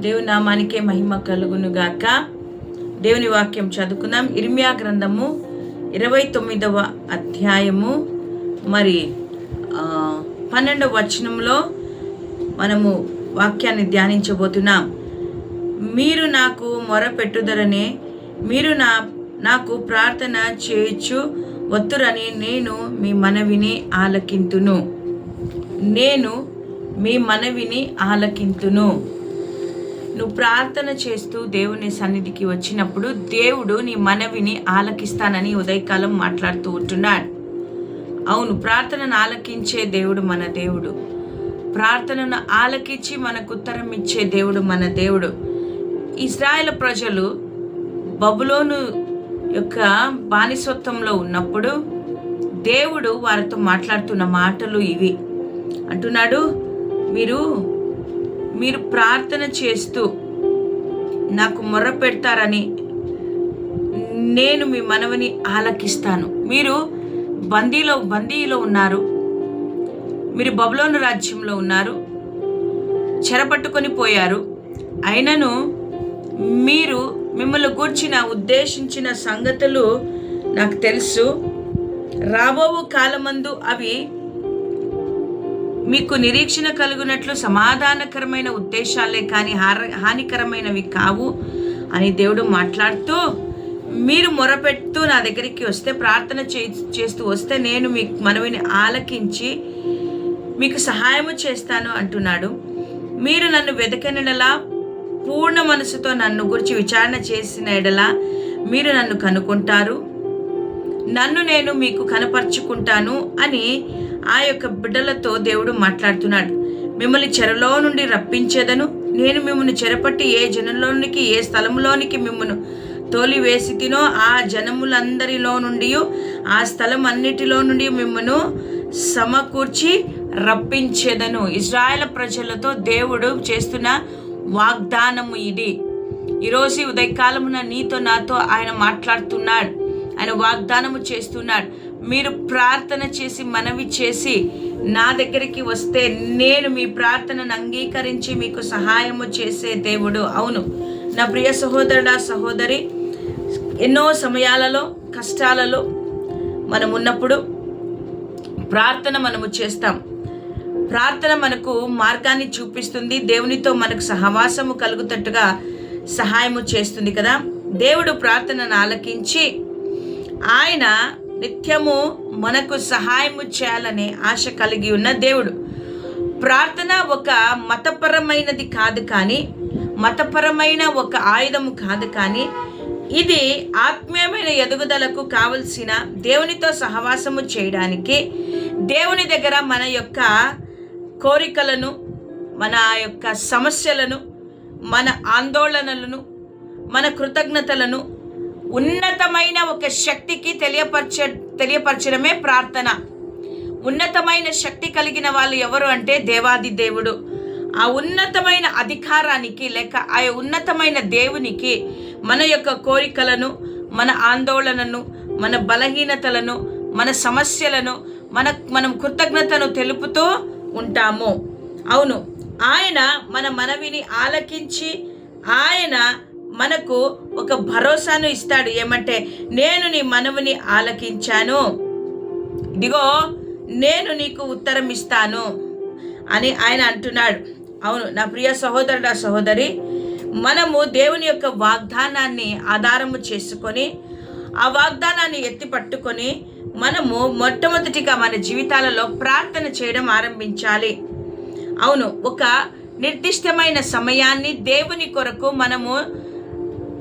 దేవుని నామానికే మహిమ కలుగును గాక. దేవుని వాక్యం చదువుకుందాం. ఇర్మియా గ్రంథము ఇరవై తొమ్మిదవ అధ్యాయము. మరి పన్నెండవ వచనంలో మనము వాక్యాన్ని ధ్యానించబోతున్నాం. మీరు నాకు మొరపెట్టుదరనే మీరు నా నాకు ప్రార్థన చేయొచ్చు వత్తురని నేను మీ మనవిని ఆలకింతును. నేను మీ మనవిని ఆలకింతును. నువ్వు ప్రార్థన చేస్తూ దేవుని సన్నిధికి వచ్చినప్పుడు దేవుడు నీ మనవిని ఆలకిస్తానని ఉదయకాలం మాట్లాడుతూ ఉంటున్నాడు. అవును ప్రార్థనను ఆలకించే దేవుడు మన దేవుడు. ప్రార్థనను ఆలకించి మనకు ఉత్తరం ఇచ్చే దేవుడు మన దేవుడు. ఇజ్రాయెల్ ప్రజలు బబులోను యొక్క బానిసత్వంలో ఉన్నప్పుడు దేవుడు వారితో మాట్లాడుతున్న మాటలు ఇవి. అంటున్నాడు మీరు మీరు ప్రార్థన చేస్తూ నాకు మొర్ర పెడతారని నేను మీ మనవిని ఆలకిస్తాను. మీరు బందీలో బందీలో ఉన్నారు. మీరు బబులోను రాజ్యంలో ఉన్నారు. చెరపట్టుకొని పోయారు. అయినను మీరు మిమ్మల్ని గూర్చిన ఉద్దేశించిన సంగతులు నాకు తెలుసు. రాబోవు కాలమందు అవి మీకు నిరీక్షణ కలుగునట్లు సమాధానకరమైన ఉద్దేశాలే కానీ హార హానికరమైనవి కావు అని దేవుడు మాట్లాడుతూ మీరు మొరపెడుతూ నా దగ్గరికి వస్తే ప్రార్థన చే చేస్తూ వస్తే నేను మీ మనవిని ఆలకించి మీకు సహాయము చేస్తాను అంటున్నాడు. మీరు నన్ను వెతకనిడలా పూర్ణ మనసుతో నన్ను గురించి విచారణ చేసిన ఎడలా మీరు నన్ను కనుక్కుంటారు. నన్ను నేను మీకు కనపరుచుకుంటాను అని ఆ యొక్క బిడ్డలతో దేవుడు మాట్లాడుతున్నాడు. మిమ్మల్ని చెరలో నుండి రప్పించేదను. నేను మిమ్మల్ని చెరపట్టి ఏ జనంలోనికి ఏ స్థలంలోనికి మిమ్మల్ని తోలి వేసి తినో ఆ జనములందరిలో నుండి ఆ స్థలం అన్నిటిలో నుండి మిమ్మను సమకూర్చి రప్పించేదను. ఇజ్రాయెల్ ప్రజలతో దేవుడు చేస్తున్న వాగ్దానము ఇది. ఈరోజు ఉదయకాలమున నీతో నాతో ఆయన మాట్లాడుతున్నాడు. ఆయన వాగ్దానము చేస్తున్నాడు. మీరు ప్రార్థన చేసి మనవి చేసి నా దగ్గరికి వస్తే నేను మీ ప్రార్థనను అంగీకరించి మీకు సహాయము చేసే దేవుడు. అవును. నా ప్రియ సహోదరుడా సహోదరి ఎన్నో సమయాలలో కష్టాలలో మనం ఉన్నప్పుడు ప్రార్థన మనము చేస్తాం. ప్రార్థన మనకు మార్గాన్ని చూపిస్తుంది. దేవునితో మనకు సహవాసము కలుగుతట్టుగా సహాయము చేస్తుంది కదా. దేవుడు ప్రార్థనను ఆలకించి ఆయన నిత్యము మనకు సహాయము చేయాలనే ఆశ కలిగి ఉన్న దేవుడు. ప్రార్థన ఒక మతపరమైనది కాదు కానీ మతపరమైన ఒక ఆయుధము కాదు కానీ ఇది ఆత్మీయమైన ఎదుగుదలకు కావలసిన దేవునితో సహవాసము చేయడానికి దేవుని దగ్గర మన యొక్క కోరికలను మన యొక్క సమస్యలను మన ఆందోళనలను మన కృతజ్ఞతలను ఉన్నతమైన ఒక శక్తికి తెలియపరచ తెలియపరచడమే ప్రార్థన. ఉన్నతమైన శక్తి కలిగిన వాళ్ళు ఎవరు అంటే దేవాది దేవుడు. ఆ ఉన్నతమైన అధికారానికి లేక ఆ ఉన్నతమైన దేవునికి మన యొక్క కోరికలను మన ఆందోళనను మన బలహీనతలను మన సమస్యలను మన మనం కృతజ్ఞతను తెలుపుతూ ఉంటాము. అవును. ఆయన మన మనవిని ఆలకించి ఆయన మనకు ఒక భరోసాను ఇస్తాడు. ఏమంటే నేను నీ మనవిని ఆలకించాను. ఇదిగో నేను నీకు ఉత్తరం ఇస్తాను అని ఆయన అంటున్నాడు. అవును నా ప్రియ సహోదరుడు సహోదరి మనము దేవుని యొక్క వాగ్దానాన్ని ఆధారము చేసుకొని ఆ వాగ్దానాన్ని ఎత్తి పట్టుకొని మనము మొట్టమొదటిగా మన జీవితాలలో ప్రార్థన చేయడం ఆరంభించాలి. అవును ఒక నిర్దిష్టమైన సమయాన్ని దేవుని కొరకు మనము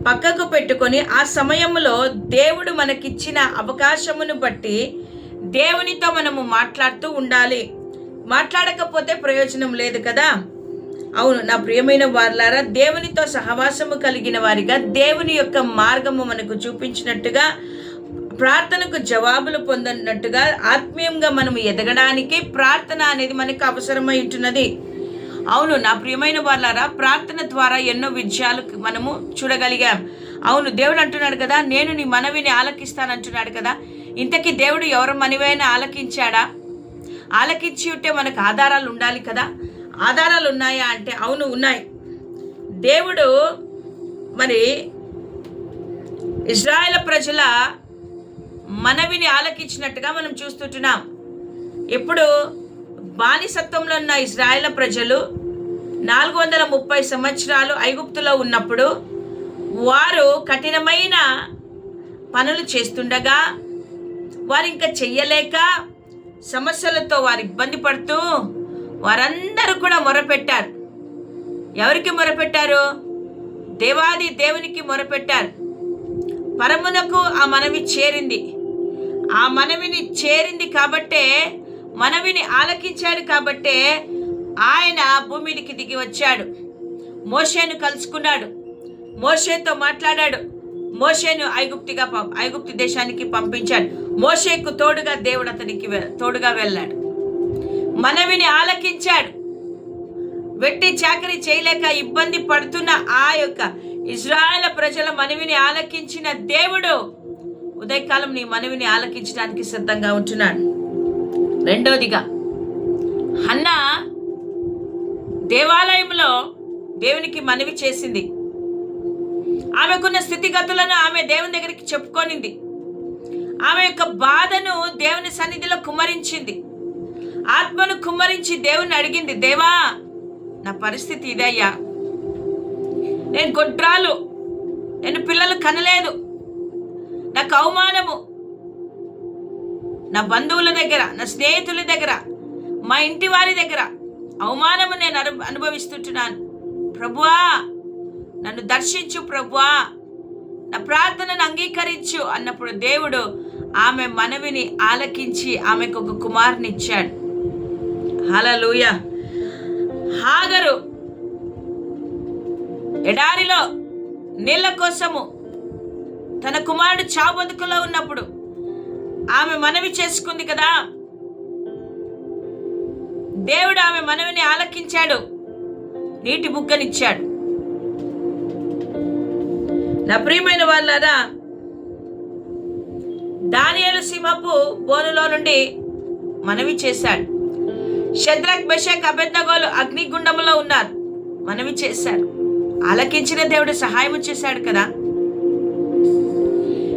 పక్కకు పెట్టుకొని ఆ సమయంలో దేవుడు మనకిచ్చిన అవకాశమును బట్టి దేవునితో మనము మాట్లాడుతూ ఉండాలి. మాట్లాడకపోతే ప్రయోజనం లేదు కదా? అవును నా ప్రియమైన వారులారా దేవునితో సహవాసము కలిగిన వారిగా దేవుని యొక్క మార్గము మనకు చూపించినట్టుగా ప్రార్థనకు జవాబులు పొందినట్టుగా ఆత్మీయంగా మనము ఎదగడానికి ప్రార్థన అనేది మనకు అవసరమై ఉంటున్నది. అవును నా ప్రియమైన వాళ్ళారా ప్రార్థన ద్వారా ఎన్నో విజయాలు మనము చూడగలిగాం. అవును దేవుడు అంటున్నాడు కదా నేను నీ మనవిని ఆలకిస్తానంటున్నాడు కదా. ఇంతకీ దేవుడు ఎవరు మనవైనా ఆలకించాడా? ఆలకించి ఉంటే మనకు ఆధారాలు ఉండాలి కదా. ఆధారాలు ఉన్నాయా అంటే అవును ఉన్నాయి. దేవుడు మరి ఇజ్రాయెల్ ప్రజల మనవిని ఆలకించినట్టుగా మనం చూస్తుంటున్నాం. ఇప్పుడు బానిసత్వంలో ఉన్న ఇజ్రాయేల్ ప్రజలు నాలుగు వందల ముప్పై సంవత్సరాలు ఐగుప్తులో ఉన్నప్పుడు వారు కఠినమైన పనులు చేస్తుండగా వారు ఇంకా చెయ్యలేక సమస్యలతో వారు ఇబ్బంది పడుతూ వారందరూ కూడా మొరపెట్టారు. ఎవరికి మొరపెట్టారు? దేవాది దేవునికి మొరపెట్టారు. పరమునకు ఆ మనవి చేరింది. ఆ మనవిని చేరింది కాబట్టే మనవిని ఆలకించాడు కాబట్టే ఆయన భూమికి దిగి వచ్చాడు. మోషేను కలుసుకున్నాడు. మోషేతో మాట్లాడాడు. మోషేను ఐగుప్తిగా పం- ఐగుప్తి దేశానికి పంపించాడు. మోషేకు తోడుగా దేవుడు అతనికి తోడుగా వెళ్ళాడు. మనవిని ఆలకించాడు. వెట్టి చాకరీ చేయలేక ఇబ్బంది పడుతున్న ఆ యొక్క ఇజ్రాయెల్ ప్రజల మనవిని ఆలకించిన దేవుడు ఉదయకాలం నీ మనవిని ఆలకించడానికి సిద్ధంగా ఉంటున్నాడు. రెండవదిగా హన్న దేవాలయంలో దేవునికి మనవి చేసింది. ఆమెకున్న స్థితిగతులను ఆమె దేవుని దగ్గరికి చెప్పుకొనింది. ఆమె యొక్క బాధను దేవుని సన్నిధిలో కుమ్మరించింది. ఆత్మను కుమ్మరించి దేవుని అడిగింది దేవా నా పరిస్థితి ఇదయ్యా నేను గొడ్రాలు నేను పిల్లలు కనలేదు. నాకు అవమానము నా బంధువుల దగ్గర నా స్నేహితుల దగ్గర మా ఇంటి వారి దగ్గర అవమానము నేను అను అనుభవిస్తుంటున్నాను. ప్రభువా నన్ను దర్శించు ప్రభువా. నా ప్రార్థనను అంగీకరించు అన్నప్పుడు దేవుడు ఆమె మనవిని ఆలకించి ఆమెకు ఒక కుమారుని ఇచ్చాడు. హలలుయ హాగరు ఎడారిలో నీళ్ళ కోసము తన కుమారుడు చావు బతుకులో ఉన్నప్పుడు ఆమె మనవి చేసుకుంది కదా. దేవుడు ఆమె మనవిని ఆలకించాడు. నీటి బుగ్గనిచ్చాడు. నా ప్రియమైన వాళ్ళారా దానియలు సింహపు బోనులో నుండి మనవి చేశాడు. శద్రక్ బెషక్ అబెద్నగోలు అగ్నిగుండంలో ఉన్నారు. మనవి చేశారు. ఆలకించిన దేవుడు సహాయం చేశాడు కదా.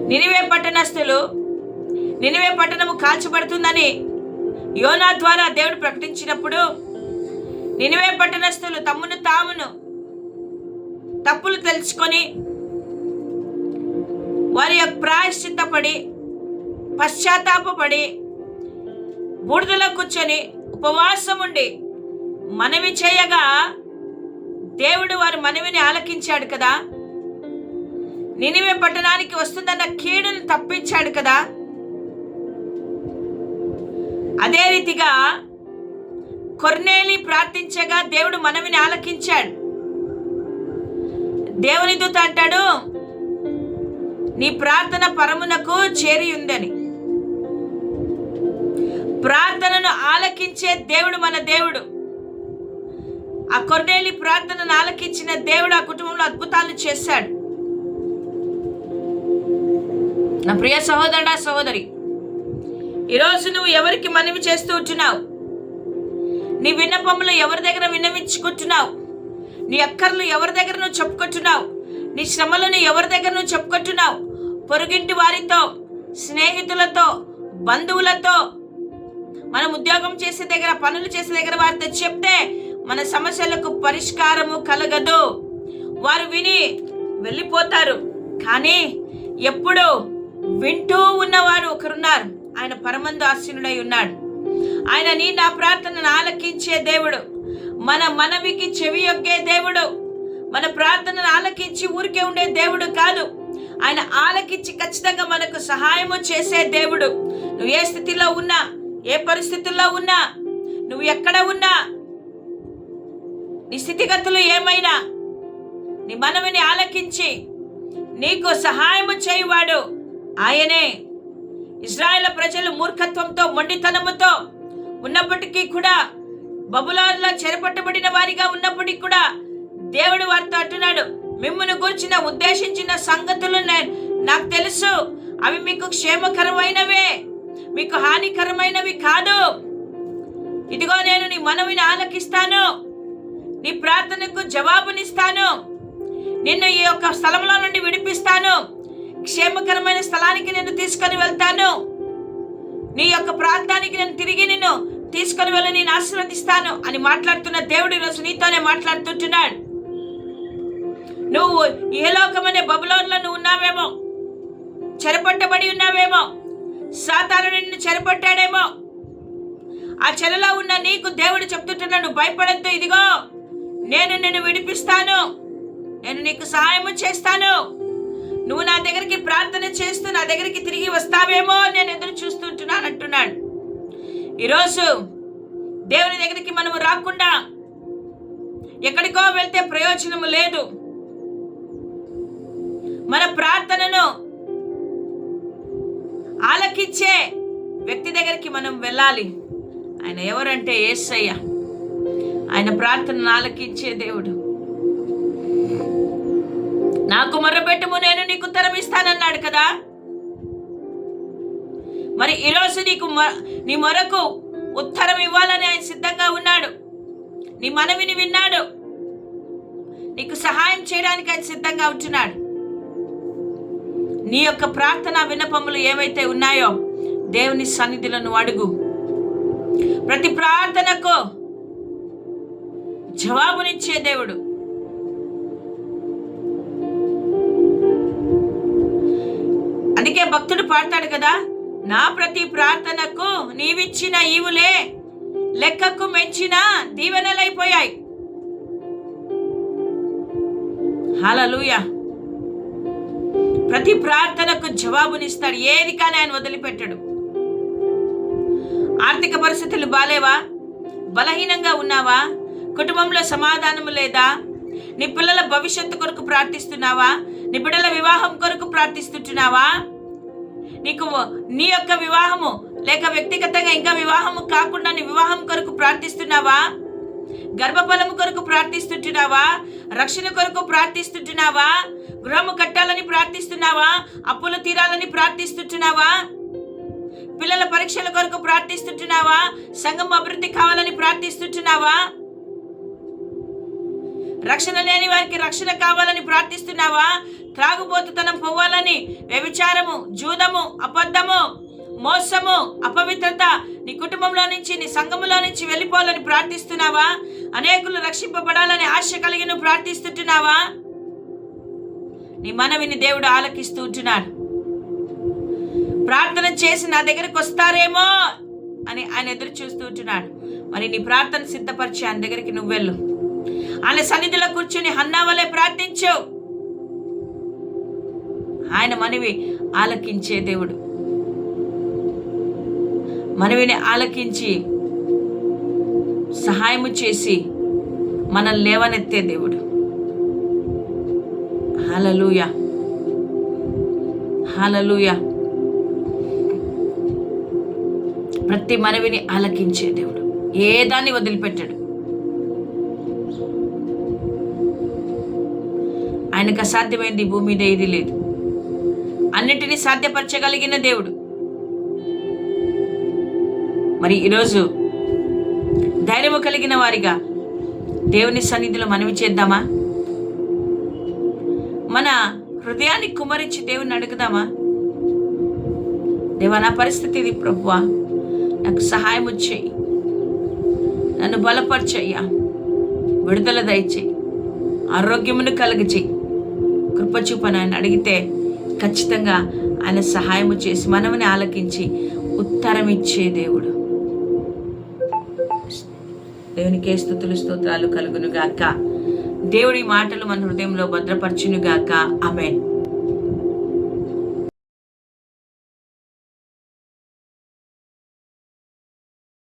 నినివే పట్టణస్థులు నినివే పట్టణము కాల్చబడుతుందని యోనా ద్వారా దేవుడు ప్రకటించినప్పుడు నినివే పట్టణస్థులు తమ్మును తామును తప్పులు తెలుసుకొని వారి యొక్క ప్రాయశ్చిత్తపడి పశ్చాత్తాపడి బూడిదలో కూర్చొని ఉపవాసం ఉండి మనవి చేయగా దేవుడు వారి మనవిని ఆలకించాడు కదా. నినివే పట్టణానికి వస్తుందన్న కీడును తప్పించాడు కదా. అదే రీతిగా కొర్నేలి ప్రార్థించగా దేవుడు మనవిని ఆలకించాడు. దేవుని దూత అంటాడు నీ ప్రార్థన పరమునకు చేరి ఉందని ప్రార్థనను ఆలకించే దేవుడు మన దేవుడు. ఆ కొర్నేలి ప్రార్థనను ఆలకించిన దేవుడు ఆ కుటుంబంలో అద్భుతాలు చేశాడు. నా ప్రియ సహోదరుడా సహోదరి ఈరోజు నువ్వు ఎవరికి మనవి చేస్తూ ఉంటున్నావు? నీ విన్నపములు ఎవరి దగ్గర విన్నవించుకుంటున్నావు? నీ అక్కర్లు ఎవరి దగ్గర నువ్వు చెప్పుకుంటున్నావు? నీ శ్రమలను ఎవరి దగ్గర నువ్వు చెప్పుకుంటున్నావు? పొరుగింటి వారితో స్నేహితులతో బంధువులతో మనం ఉద్యోగం చేసే దగ్గర పనులు చేసే దగ్గర వారితో చెప్తే మన సమస్యలకు పరిష్కారము కలగదు. వారు విని వెళ్ళిపోతారు. కానీ ఎప్పుడు వింటూ ఉన్నవారు ఒకరున్నారు. ఆయన పరమందు ఆసీనుడై ఉన్నాడు. ఆయన నీ నా ప్రార్థనను ఆలకించే దేవుడు. మన మనవికి చెవి యొక్కే దేవుడు. మన ప్రార్థనను ఆలకించి ఊరికే ఉండే దేవుడు కాదు. ఆయన ఆలకించి ఖచ్చితంగా మనకు సహాయము చేసే దేవుడు. నువ్వు ఏ స్థితిలో ఉన్నా ఏ పరిస్థితుల్లో ఉన్నా నువ్వు ఎక్కడ ఉన్నా నీ స్థితిగతులు ఏమైనా నీ మనవిని ఆలకించి నీకు సహాయము చేయువాడు ఆయనే. ఇజ్రాయెల్ ప్రజలు మూర్ఖత్వంతో మొండితనముతో ఉన్నప్పటికీ కూడా బబులారులో చెరపట్టబడిన వారిగా ఉన్నప్పటికీ కూడా దేవుడు వారితో అంటున్నాడు మిమ్మల్ని గురించిన ఉద్దేశించిన సంగతులు నాకు తెలుసు. అవి మీకు క్షేమకరమైనవే. మీకు హానికరమైనవి కాదు. ఇదిగో నేను నీ మనవిని ఆలకిస్తాను. నీ ప్రార్థనకు జవాబునిస్తాను. నిన్ను ఈ యొక్క స్థలంలో నుండి విడిపిస్తాను. క్షేమకరమైన స్థలానికి నేను తీసుకొని వెళ్తాను. నీ యొక్క ప్రాంతానికి నేను తిరిగి నిన్ను తీసుకొని వెళ్ళి నేను ఆశీర్వదిస్తాను అని మాట్లాడుతున్న దేవుడు ఈరోజు నీతోనే మాట్లాడుతుంటున్నాడు. నువ్వు ఏ లోకమనే బబులోన్లో నువ్వు ఉన్నావేమో? చెరపట్టబడి ఉన్నావేమో? సాతాను నిన్ను చెరపట్టాడేమో? ఆ చెరలో ఉన్న నీకు దేవుడు చెప్తుంటున్నాడు భయపడద్దు ఇదిగో నేను నిన్ను విడిపిస్తాను. నేను నీకు సహాయము చేస్తాను. నువ్వు నా దగ్గరికి ప్రార్థన చేస్తూ నా దగ్గరికి తిరిగి వస్తావేమో నేను ఎదురు చూస్తుంటున్నాను అంటున్నాడు. ఈరోజు దేవుని దగ్గరికి మనము రాకుండా ఎక్కడికో వెళ్తే ప్రయోజనము లేదు. మన ప్రార్థనను ఆలకించే వ్యక్తి దగ్గరికి మనం వెళ్ళాలి. ఆయన ఎవరంటే ఏసయ్య. ఆయన ప్రార్థనను ఆలకించే దేవుడు. నాకు మొరపెట్టుము నేను నీకు ఉత్తరం కదా. మరి ఈరోజు నీకు నీ మొరకు ఉత్తరం ఇవ్వాలని ఆయన సిద్ధంగా ఉన్నాడు. నీ మనవిని విన్నాడు. నీకు సహాయం చేయడానికి ఆయన సిద్ధంగా ఉంటున్నాడు. నీ యొక్క ప్రార్థన విన్నపములు ఏవైతే ఉన్నాయో దేవుని సన్నిధులను అడుగు. ప్రతి ప్రార్థనకు జవాబునిచ్చే దేవుడు. అందుకే భక్తుడు పాడతాడు కదా? నా ప్రతి ప్రార్థనకు నీవిచ్చిన ఈవులే లెక్కకు మెచ్చిన దీవెనలైపోయాయి. హలలుయ ప్రతి ప్రార్థనకు జవాబునిస్తాడు. ఏది కానీ ఆయన వదిలిపెట్టడు. ఆర్థిక పరిస్థితులు బాలేవా? బలహీనంగా ఉన్నావా? కుటుంబంలో సమాధానము లేదా? నీ పిల్లల భవిష్యత్తు కొరకు ప్రార్థిస్తున్నావా? నీ బిడ్డల వివాహం కొరకు ప్రార్థిస్తుంటున్నావా? నీకు నీ యొక్క వివాహము లేక వ్యక్తిగతంగా ఇంకా వివాహము కాకుండా నీ వివాహం కొరకు ప్రార్థిస్తున్నావా? గర్భఫలము కొరకు ప్రార్థిస్తుంటున్నావా? రక్షణ కొరకు ప్రార్థిస్తుంటున్నావా? గృహము కట్టాలని ప్రార్థిస్తున్నావా? అప్పులు తీరాలని ప్రార్థిస్తుంటున్నావా? పిల్లల పరీక్షల కొరకు ప్రార్థిస్తుంటున్నావా? సంఘం అభివృద్ధి కావాలని ప్రార్థిస్తుంటున్నావా? రక్షణ లేని వారికి రక్షణ కావాలని ప్రార్థిస్తున్నావా? త్రాగుబోతుతనం పోవాలని వ్యభిచారము జూదము అబద్ధము మోసము అపవిత్రత నీ కుటుంబంలో నుంచి నీ సంఘములో నుంచి వెళ్ళిపోవాలని ప్రార్థిస్తున్నావా? అనేకులు రక్షింపబడాలని ఆశ కలిగి నువ్వు ప్రార్థిస్తుంటున్నావా? నీ మనవిని దేవుడు ఆలకిస్తూ ఉంటున్నాడు. ప్రార్థన చేసి నా దగ్గరికి వస్తారేమో అని ఆయన ఎదురు చూస్తూ ఉంటున్నాడు. మరి నీ ప్రార్థన సిద్ధపరిచి ఆయన దగ్గరికి నువ్వు వెళ్ళు. ఆయన సన్నిధిలో కూర్చుని హన్నావలే ప్రార్థించావు ఆయన మనవి ఆలకించే దేవుడు. మనవిని ఆలకించి సహాయము చేసి మనల్ని లేవనెత్తే దేవుడు. హాలలుయ హాలలుయ ప్రతి మనవిని ఆలకించే దేవుడు. ఏ దాన్ని వదిలిపెట్టాడు? ఆయనకు అసాధ్యమైంది భూమి మీద ఏది లేదు. అన్నిటినీ సాధ్యపరచగలిగిన దేవుడు. మరి ఈరోజు ధైర్యము కలిగిన వారిగా దేవుని సన్నిధిలో మనవి చేద్దామా? మన హృదయాన్ని కుమరించి దేవుని అడుగుదామా? దేవా నా పరిస్థితి ఇది ప్రభువా. నాకు సహాయం వచ్చేయి. నన్ను బలపరచయ్యా విడుదల దయచేయి. ఆరోగ్యమును కలుగచేయి కృప ఆయన అడిగితే ఖచ్చితంగా ఆయన సహాయము చేసి మనమని ఆలకించి ఉత్తరం ఇచ్చే దేవుడు. దేవునికే స్థుతులు స్తోత్రాలు కలుగును గాక దేవుడి మాటలు మన హృదయంలో భద్రపరచును గాక